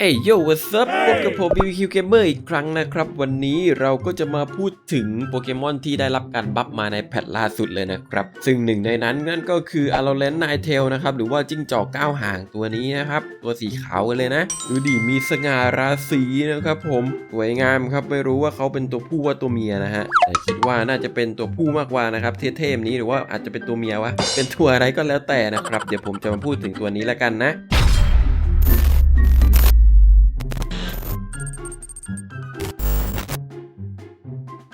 เอ้ยโย่ what's up พบกับผม BBQ Gamer อีกครั้งนะครับ วันนี้เราก็จะมาพูดถึงโปเกมอนที่ได้รับการบัฟมาในแพทล่าสุดเลยนะครับ ซึ่งหนึ่งในนั้นนั่นก็คือ a l o r a n t Ninetale นะครับ หรือว่าจิ้งจอกก้าวหางตัวนี้นะครับ ตัวสีขาวกันเลยนะ ดูดิมีสง่าราศีนะครับผม สวยงามครับ ไม่รู้ว่าเขาเป็นตัวผู้ว่าตัวเมียนะฮะ แต่คิดว่าน่าจะเป็นตัวผู้มากกว่านะครับ เท่ๆนี้หรือว่าอาจจะเป็นตัวเมียวะ เป็นตัวอะไรก็แล้วแต่นะครับ เดี๋ยวผมจะมาพูดถึงตัวนี้แล้วกันนะ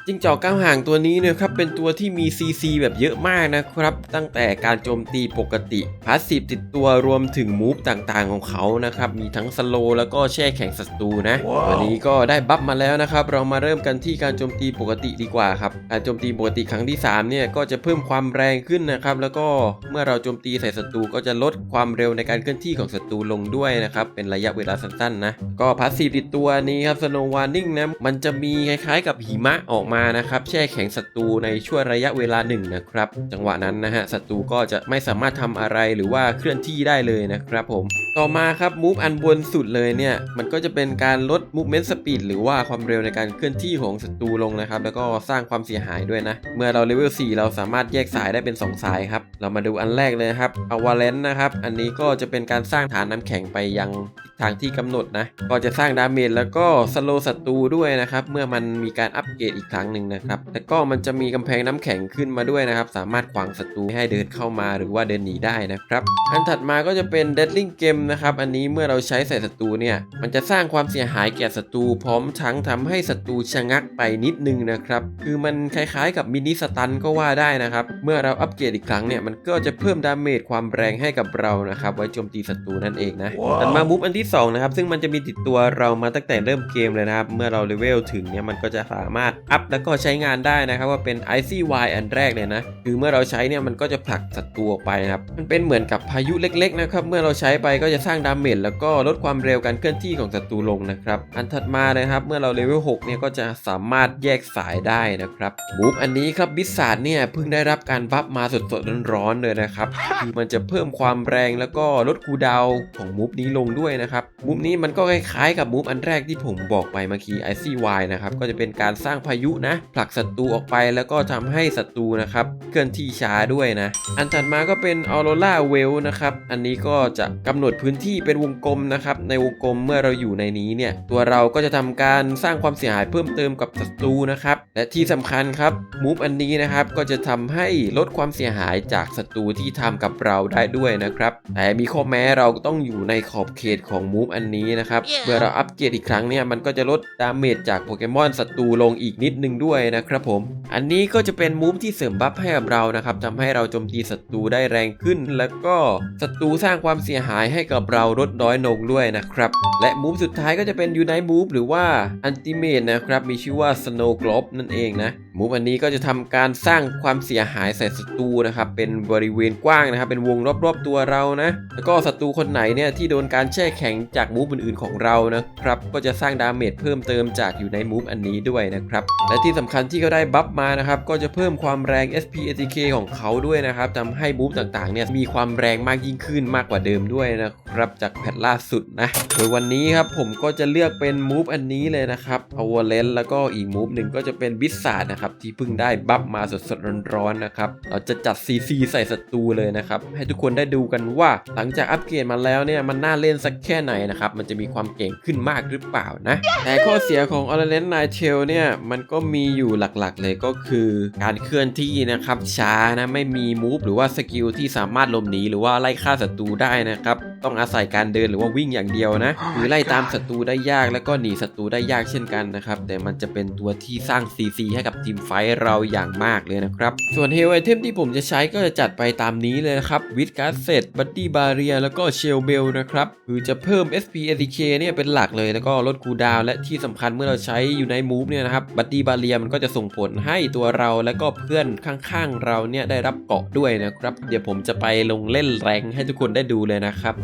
จิงจอกก้าวห่างตัวนี้เนะครับเป็นตัวที่มี CC แบบเยอะมากนะครับ ตั้งแต่การโจมตีปกติพาสซีฟติดตัวรวมถึงมูฟต่างๆของเขานะครับ มีทั้งสโลแล้วก็แช่แข็งศัตรูนะวันนี้ก็ได้บัฟมาแล้วนะครับ เรามาเริ่มกันที่การโจมตีปกติดีกว่าครับการโจมตีปกติครั้งที่3เนี่ยก็จะเพิ่มความแรงขึ้นนะครับ แล้วก็เมื่อเราโจมตีใส่ศัตรูก็จะลดความเร็วในการเคลื่อนที่ของศัตรูลงด้วยนะครับเป็นระยะเวลาสั้นๆนะก็พาสซีฟติดตัวนี้ครับสโนวานิ่งนะมันจะมีคล้ายๆ กับหิมะออกมานะครับแช่แข็งศัตรูในช่วงระยะเวลาหนึ่งนะครับ จังหวะนั้นนะฮะศัตรูก็จะไม่สามารถทำอะไรหรือว่าเคลื่อนที่ได้เลยนะครับผมต่อมาครับมูฟอันบนสุดเลยเนี่ยมันก็จะเป็นการลด movement speed หรือว่าความเร็วในการเคลื่อนที่ของศัตรูลงนะครับแล้วก็สร้างความเสียหายด้วยนะ เมื่อเราเลเวล4เราสามารถแยกสายได้เป็น 2 สายครับเรามาดูอันแรกเลยครับอวาเลนนะครับอันนี้ก็จะเป็นการสร้างฐานน้ำแข็งไปยังทิศทางที่กำหนดนะก็จะสร้างดาเมจแล้วก็สโลศัตรูด้วยนะครับเมื่อมันมีการอัปเกรดอีกครั้งหนึ่งนะครับแล้วก็มันจะมีกำแพงน้ำแข็งขึ้นมาด้วยนะครับ สามารถขวางศัตรูให้เดินเข้ามาหรือว่าเดินหนีได้นะครับอันถัดมาก็จะเป็น Deadling Game นะครับอันนี้เมื่อเราใช้ใส่ศัตรูเนี่ยมันจะสร้างความเสียหายแก่ศัตรูพร้อมทั้งทำให้ศัตรูชะงักไปนิดนึงนะครับคือมันคล้ายๆ กับมินิสตันก็ว่าได้นะครับเมื่อเราอัปเกรดอีกครั้งเนี่ยมันก็จะเพิ่มดาเมจความแรงให้กับเรานะครับไว้โจมตีศัตรูนั่นเองนะถัดมามุฟอันที่สองนะครับซึ่งมันจะมีติดตัวเรามาตั้งแต่เริ่มเกมเลยนะครับเมื่อเราเลเวลถึงเนี่ยมันก็จะสามารถอัพแล้วก็ใช้งานได้นะครับว่าเป็น Icy Y อันแรกเลยนะคือเมื่อเราใช้เนี่ยมันก็จะผลักศัตรูออกไปนะครับมันเป็นเหมือนกับพายุเล็กๆนะครับเมื่อเราใช้ไปก็จะสร้างดาเมจแล้วก็ลดความเร็วการเคลื่อนที่ของศัตรูลงนะครับอันถัดมาเลยครับเมื่อเราเลเวล6เนี่ยก็จะสามารถแยกสายได้นะครับมูฟอันนี้ครับบิสซาร์ดเนี่ยเพิ่งได้รับการบัฟมาสดๆร้อนๆเลยนะครับคือมันจะเพิ่มความแรงแล้วก็ลดคูดาวของมูฟนี้ลงด้วยนะครับมูฟนี้มันก็คล้ายๆกับมูฟอันแรกที่ผมบอกไปเมื่อกี้ ICY นะครับก็จะเป็นการสร้างพายุนะผลักศัตรูออกไปแล้วก็ทำให้ศัตรูนะครับเคลื่อนที่ช้าด้วยนะ อันถัดมาก็เป็น Aurora w e l l นะครับอันนี้ก็จะกำหนดพื้นที่เป็นวงกลมนะครับในวงกลมเมื่อเราอยู่ในนี้เนี่ยตัวเราก็จะทำการสร้างความเสียหายเพิ่มเติมกับศัตรูนะครับและที่สำคัญครับมูฟอันนี้นะครับก็จะทำให้ลดความเสียหายจากศัตรูที่ทำกับเราได้ด้วยนะครับแต่มีข้อแม้เราก็ต้องอยู่ในขอบเขตของมูฟอันนี้นะครับเมื่อเราอัปเกรดอีกครั้งเนี่ยมันก็จะลดดาเมจจากโปเกมอนศัตรูลงอีกนิดนึงด้วยนะครับผม อันนี้ก็จะเป็นมูฟที่เสริมบัฟให้กับเรานะครับทำให้เราโจมตีศัตรูได้แรงขึ้น แล้วก็ศัตรูสร้างความเสียหายให้กับเราลดน้อยลงด้วยนะครับ และมูฟสุดท้ายก็จะเป็นยูไนมูฟหรือว่าอันติเมตนะครับมีชื่อว่า Snow Globe นั่นเองนะมูฟอันนี้ก็จะทำการสร้างความเสียหายใส่ศัตรูนะครับเป็นบริเวณกว้างนะครับเป็นวงรอบๆตัวเรานะแล้วก็ศัตรูคนไหนเนี่ยที่โดนการแช่แข็งจากมูฟอื่นๆของเรานะครับก็จะสร้างดาเมจเพิ่มเติมจากอยู่ในมูฟอันนี้ด้วยนะครับและที่สำคัญที่เขาได้บัฟมานะครับก็จะเพิ่มความแรง SP ATK ของเขาด้วยนะครับทำให้มูฟต่างๆเนี่ยมีความแรงมากยิ่งขึ้นมากกว่าเดิมด้วยนะครับจากแพทล่าสุดนะโดยวันนี้ครับผมก็จะเลือกเป็นมูฟอันนี้เลยนะครับ Power l e n แล้วก็อีกมูฟหนึ่งก็จะเป็นบิสซาดนะครับที่เพิ่งได้บัฟมาสดๆร้อนๆนะครับเราจะจัด CC ใส่ศัตรูเลยนะครับให้ทุกคนได้ดูกันว่าหลังจากอัปเกรดมาแล้วเนี่ยมันน่าเล่นสักแค่ไหนนะครับมันจะมีความเก่งขึ้นมากหรือเปล่านะแต่ข้อเสียของ o r a n t Nightail เนี่ยมันก็มีอยู่หลักๆ เลยก็คือการเคลื่อนที่นะครับช้านะไม่มีมูฟหรือว่าสกิลที่สามารถหลบหนีหรือว่าไล่ฆ่าศัตรูได้นะครับต้องอาศัยการเดินหรือว่าวิ่งอย่างเดียวนะคือไล่ตามศัตรูได้ยากแล้วก็หนีศัตรูได้ยากเช่นกันนะครับแต่มันจะเป็นตัวที่สร้าง CC ให้กับทีมไฟเราอย่างมากเลยนะครับส่วนเฮลไอเทมที่ผมจะใช้ก็จะจัดไปตามนี้เลยนะครับวิดการ์เซตบัตตี้บาเรียแล้วก็เชลเบลนะครับคือจะเพิ่ม SP ATK เนี่ยเป็นหลักเลยแล้วก็ลดคูดาวและที่สำคัญเมื่อเราใช้อยู่ในมูฟเนี่ยนะครับบัตตี้บาเลียมันก็จะส่งผลให้ตัวเราและก็เพื่อนข้างๆเราเนี่ยได้รับเกาะด้วยนะครับ เดี๋ยวผมจะไปลงเล่นแรงให้ทุกคนได้ดูเลยนะครับ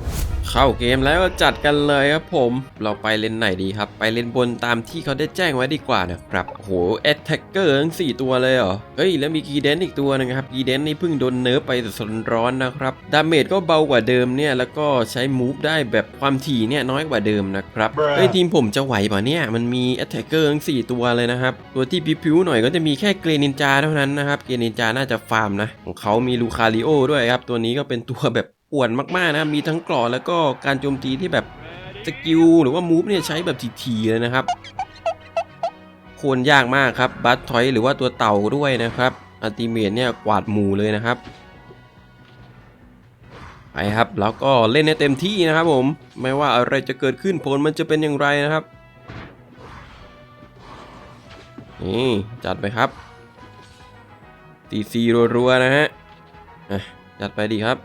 เข้าเกมแล้วก็จัดกันเลยครับผม เราไปเลนไหนดีครับ ไปเลนบนตามที่เขาได้แจ้งไว้ดีกว่านะครับโอ้โหแอตแทกเกอร์ทั้ง4ตัวเลยเหรอเฮ้ยแล้วมีกีเดนอีกตัวหนึงครับกีเดนนี่เพิ่งโดนเนิร์ฟไปสดๆร้อนๆนะครับดาเมจก็เบากว่าเดิมเนี่ยแล้วก็ใช้มูฟได้แบบความถี่เนี่ยน้อยกว่าเดิมนะครับ Bruh เฮ้ยทีมผมจะไหวป่ะเนี่ยมันมีแอตแทกเกอร์ทั้ง4ตัวเลยนะครับตัวที่พิวๆหน่อยก็จะมีแค่เกรนินจาเท่านั้นนะครับเกรนินจาน่าจะฟาร์มนะของเขามีลูคาริโอด้วยครับตัวนี้ก็เป็นตัวแบบป่วนมากๆนะมีทั้งกรอแล้วก็การโจมตีที่แบบสกิลหรือว่ามูฟเนี่ยใช้แบบทีๆเลยนะครับโคนยากมากครับบัตทอยหรือว่าตัวเต่าด้วยนะครับอัลติเมทเนี่ยกวาดหมู่เลยนะครับไปครับแล้วก็เล่นให้เต็มที่นะครับผมไม่ว่าอะไรจะเกิดขึ้นผลมันจะเป็นอย่างไรนะครับ นี่จัดไปครับตีซีรัวๆนะฮะจัดไปดีครับ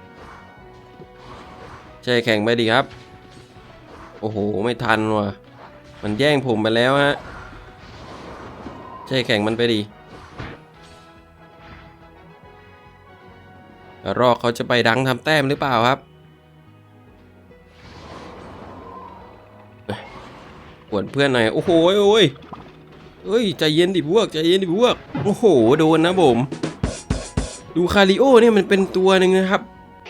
แช่แข่งไปดีครับ โอ้โห ไม่ทันว่ะ มันแย่งผมไปแล้วฮะใช่แข่งมันไปดีรอกเขาจะไปดังทำแต้มหรือเปล่าครับปวดเพื่อนหน่อย โอ้โหโอ้ย เฮ้ยใจเย็นดิพวกใจเย็นดิพวกโอ้โหโดนนะผมดูคาริโอเนี่ยมันเป็นตัวหนึ่งนะครับ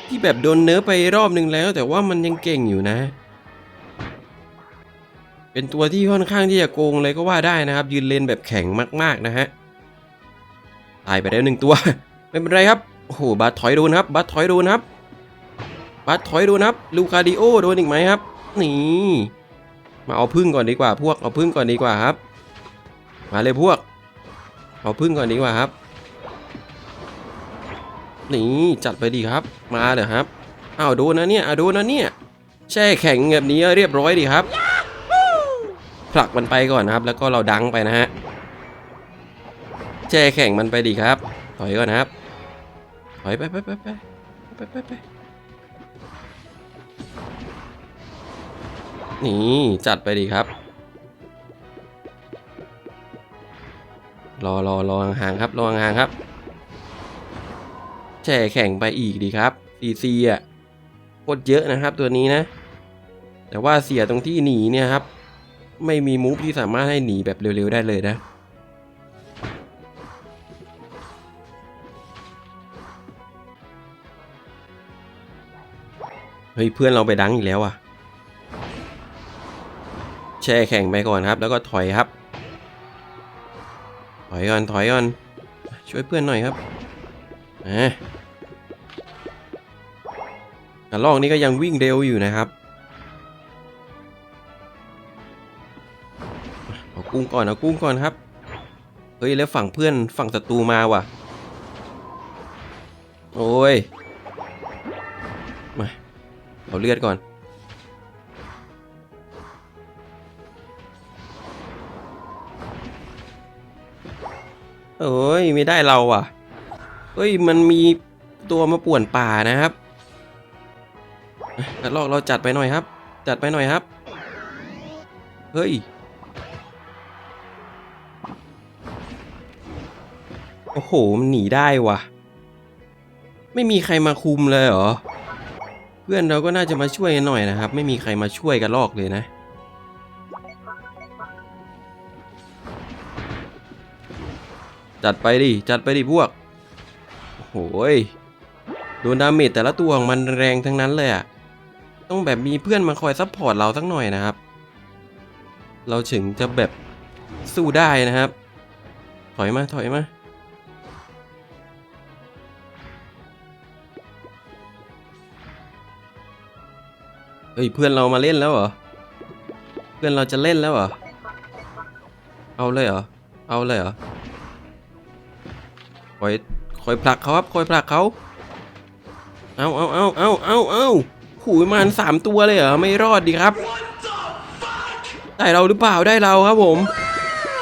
ที่แบบโดนเนื้อไปรอบหนึ่งแล้ว แต่ว่ามันยังเก่งอยู่นะ เป็นตัวที่ค่อนข้างที่จะโกงเลยก็ว่าได้นะครับ ยืนเลนแบบแข็งมากๆนะฮะตายไปแล้วหนึ่งตัว ไม่เป็นไรครับโอ้โหบัตถอยโดนครับบัตถอยโดนครับบัตถอยโดนครับลูคาดิโอโดนอีกไหมครับนี่มาเอาพึ่งก่อนดีกว่า พวกเอาพึ่งก่อนดีกว่าครับ มาเลยพวกเอาพึ่งก่อนดีกว่าครับนี่จัดไปดีครับ มาเดี๋ยวครับอ้าวโดนนะเนี่ยอ้าวโดนนะเนี่ยแช่แข็งแบบนี้เรียบร้อยดีครับผลักมันไปก่อนนะครับ แล้วก็เราดังไปนะฮะแช่แข่งมันไปดีครับ ถอยก่อนนะครับ ถอยไปไปไปไปไปไปไปนี่จัดไปดีครับ รอรอรอห่างครับรอห่างครับ แช่แข่งไปอีกดีครับซีซีอะโคตรเยอะนะครับตัวนี้นะ แต่ว่าเสียตรงที่หนีเนี่ยครับ ไม่มีมูฟที่สามารถให้หนีแบบเร็วๆได้เลยนะเฮ้ยเพื่อนเราไปดังอีกแล้วอะ แช่แข่งไปก่อนครับ แล้วก็ถอยครับ อยก่อนถอยก่อนช่วยเพื่อนหน่อยครับอะกระลอกนี้ก็ยังวิ่งเร็วอยู่นะครับเอากุ้งก่อนเอากุ้งก่อนครับเฮ้ยแล้วฝั่งเพื่อนฝั่งศัตรูมาว่ะ โอ้ยมาเอาเลือดก่อน เอ้ยไม่ได้เราว่ะเฮ้ยมันมีตัวมาป่วนป่านะครับกระลอกเราจัดไปหน่อยครับ จัดไปหน่อยครับ เฮ้ย โอ้โห มันหนีได้ว่ะ ไม่มีใครมาคุมเลยเหรอ เพื่อนเราก็น่าจะมาช่วยกันหน่อยนะครับ ไม่มีใครมาช่วยกันลอกเลยนะ จัดไปดิ จัดไปดิพวก โอ้โหยโดนดาเมจแต่ละตัวของมันแรงทั้งนั้นเลยอะต้องแบบมีเพื่อนมาคอยซัพพอร์ตเราสักหน่อยนะครับ เราถึงจะแบบสู้ได้นะครับ ถอยมา ถอยมาเฮ้ยเพื่อนเรามาเล่นแล้วเหรอ เพื่อนเราจะเล่นแล้วเหรอ เอาเลยเหรอ เอาเลยเหรอ อยคอยผลักเขาครับคอยผลักเขาเอาเอาเอาเอาเอาเอาหูยมันสามตัวเลยเหรอไม่รอดดีครับ ได้เราหรือเปล่าได้เราครับผม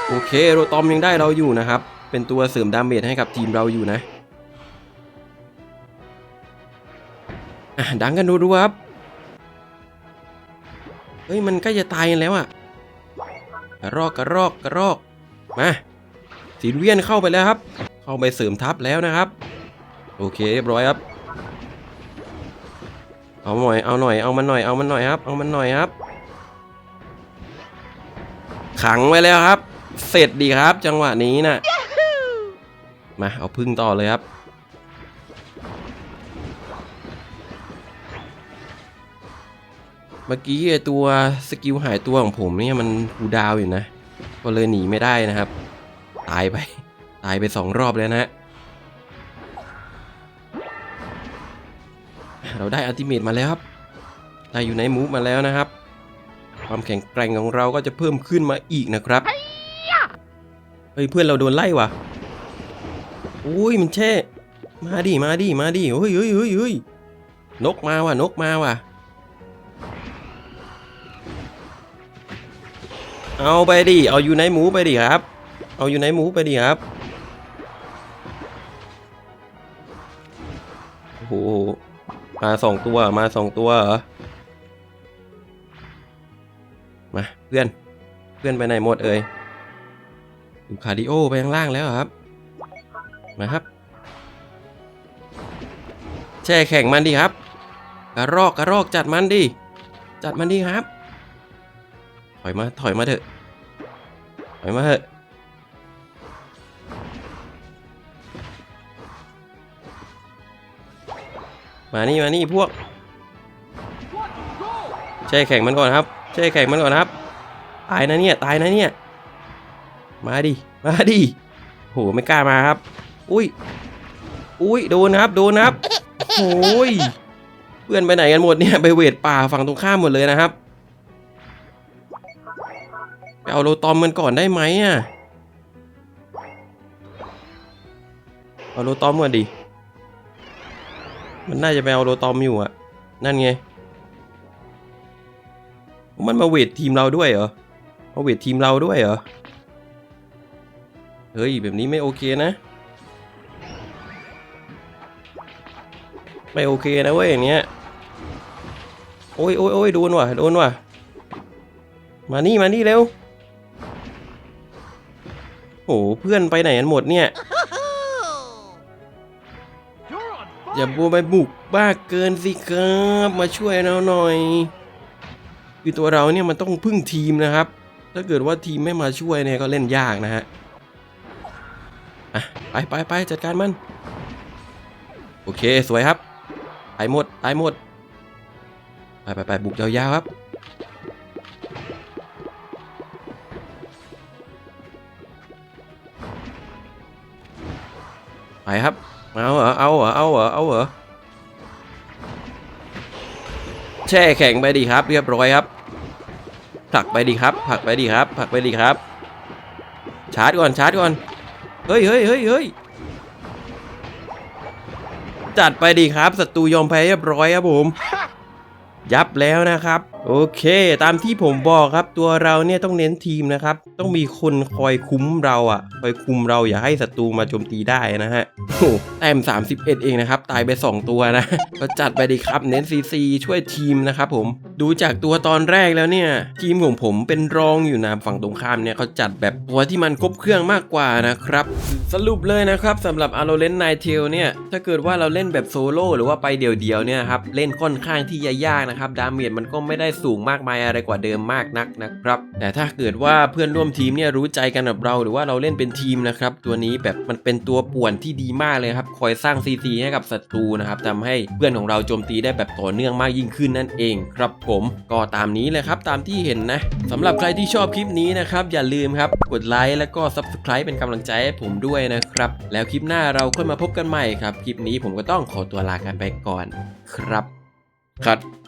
โอเคโรตอมยังได้เราอยู่นะครับ เป็นตัวเสริมดาเมจให้กับทีมเราอยู่นะดังกันดูดูครับเฮ้ยมันใกล้จะตายกันแล้วอะกระรอกกระรอกกระรอกมาสินเวียนเข้าไปแล้วครับ เข้าไปเสริมทัพแล้วนะครับ โอเคเรียบร้อยครับ เอาหน่อยเอาหน่อยเอามันหน่อยเอามันหน่อยครับ เอามันหน่อยครับ ขังไว้แล้วครับ เสร็จดีครับ จังหวะนี้นะมาเอาพึ่งต่อเลยครับเมื่อกี้ไอตัวสกิลหายตัวของผมเนี่ยมันคูดาวอยู่นะ ก็เลยหนีไม่ได้นะครับ ตายไป ตายไปสองรอบแล้วนะฮะเราได้อัลติเมตมาแล้วครับ ได้อยู่ในมูฟมาแล้วนะครับ ความแข็งแกร่งของเราก็จะเพิ่มขึ้นมาอีกนะครับเฮ้ยเพื่อนเราโดนไล่ว่ะอุ้ยมันแช่ มาดิมาดิมาดิเฮ้ยเฮ้ยเฮ้ยเฮ้ยนกมาว่ะนกมาว่ะ เอาไปดิเอาอยู่ในหมูไปดิครับ เอาอยู่ในหมูไปดิครับ หมาสองตัวมาสองตัวเหรอมาเพื่อนเพื่อนไปไหนหมดเอ่ยดูคาร์ดิโอไปข้างล่างแล้วครับ มาครับ แช่แข่งมันดิครับกระรอกกระรอกจัดมันดิจัดมันดิครับ ถอยมาถอยมาเถอะถอยมาเถอะ มานี่มานี่พวกแช่แข่งมันก่อนครับแช่แข่งมันก่อนครับ ตายนะเนี่ยตายนะเนี่ย มาดิมาดิโหไม่กล้ามาครับ อุ้ยอุ้ยโดนครับโดนครับโอ้ยเพื่อนไปไหนกันหมดเนี่ยไปเวทป่าฝั่งตรงข้ามหมดเลยนะครับไปเอาโลตอมมันก่อนได้ไหมอะเอาโลตอมก่อนดิ มันน่าจะไปเอาโลตอมอยู่อะนั่นไง มันมาเวททีมเราด้วยเหรอ มาเวททีมเราด้วยเหรอ เฮ้ย แบบนี้ไม่โอเคนะ ไม่โอเคนะเว้ยอย่างเนี้ย โอ้ยโอ้ยโอ้ยโดนว่ะ โดนว่ะ มานี่ มานี่เร็ว โอ้เพื่อนไปไหนกันหมดเนี่ย อย่าบัวไปบุกบ้าเกินสิครับมาช่วยเราหน่อยคือตัวเราเนี่ยมันต้องพึ่งทีมนะครับ ถ้าเกิดว่าทีมไม่มาช่วยเนี่ยก็เล่นยากนะฮะอะไปไปไปจัดการมัน โอเคสวยครับตายหมดตายหมดไปไปไปบุกยาวๆครับไปครับ เอาเหรอ เอาเหรอ เอาเหรอ เอาเหรอ แช่แข็งไปดีครับ เรียบร้อยครับผลักไปดีครับผลักไปดีครับผลักไปดีครับ ชาร์จก่อน ชาร์จก่อน เฮ้ยเฮ้ยเฮ้ยเฮ้ยจัดไปดีครับ ศัตรูยอมแพ้เรียบร้อยครับผม ยับแล้วนะครับ โอเค ตามที่ผมบอกครับ ตัวเราเนี่ยต้องเน้นทีมนะครับ ต้องมีคนคอยคุ้มเราอะ คอยคุมเราอย่าให้ศัตรูมาโจมตีได้นะฮะโอ้แต้ม31 เองนะครับ ตายไป 2 ตัวนะ ก็จัดไปดีครับ เน้นซีซีช่วยทีมนะครับผม ดูจากตัวตอนแรกแล้วเนี่ย ทีมของผมเป็นรองอยู่นะฝั่งตรงข้ามเนี่ยเขาจัดแบบตัวที่มันครบเครื่องมากกว่านะครับ สรุปเลยนะครับสำหรับ a l o r e n t n i g h t a l เนี่ย ถ้าเกิดว่าเราเล่นแบบโซโล่หรือว่าไปเดี่ยวๆเนี่ยครับ เล่นค่อนข้างที่จะยากนะครับดาเมจมันก็ไม่ได้สูงมากมายอะไรกว่าเดิมมากนักนะครับ แต่ถ้าเกิดว่าเพื่อนร่วมทีมเนี่ยรู้ใจกันกับเราหรือว่าเราเล่นเป็นทีมนะครับตัวนี้แบบมันเป็นตัวป่วนที่ดีมากเลยครับคอยสร้าง CC ให้กับศัตรูนะครับทำให้เพื่อนของเราโจมตีได้แบบต่อเนื่องมากยิ่งขึ้นนั่นเองครับผมก็ตามนี้เลยครับตามที่เห็นนะสำหรับใครที่ชอบคลิปนี้นะครับอย่าลืมครับกดไลค์แล้วก็ Subscribe เป็นกำลังใจให้ผมด้วยนะครับ แล้วคลิปหน้าเราค่อยมาพบกันใหม่ครับ คลิปนี้ผมก็ต้องขอตัวลากันไปก่อน ครับครับ